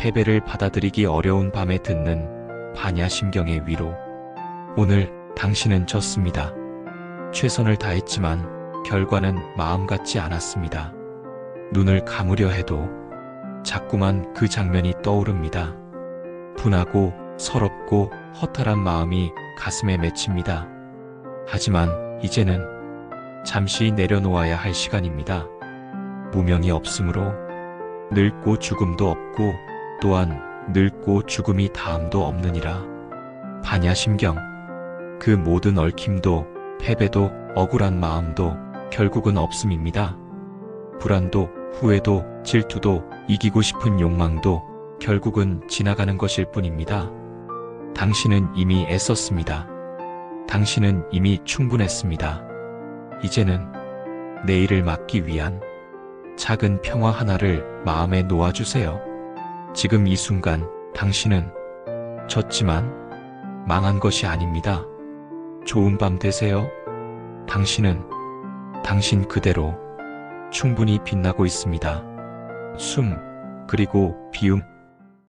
패배를 받아들이기 어려운 밤에 듣는 반야심경의 위로. 오늘 당신은 졌습니다. 최선을 다했지만 결과는 마음 같지 않았습니다. 눈을 감으려 해도 자꾸만 그 장면이 떠오릅니다. 분하고 서럽고 허탈한 마음이 가슴에 맺힙니다. 하지만 이제는 잠시 내려놓아야 할 시간입니다. 무명이 없으므로 늙고 죽음도 없고 또한 늙고 죽음이 다음도 없느니라. 반야심경 그 모든 얽힘도 패배도 억울한 마음도 결국은 없음입니다. 불안도 후회도 질투도 이기고 싶은 욕망도 결국은 지나가는 것일 뿐입니다. 당신은 이미 애썼습니다. 당신은 이미 충분했습니다. 이제는 내일을 막기 위한 작은 평화 하나를 마음에 놓아주세요. 지금 이 순간 당신은 졌지만 망한 것이 아닙니다. 좋은 밤 되세요. 당신은 당신 그대로 충분히 빛나고 있습니다. 숨, 그리고 비움,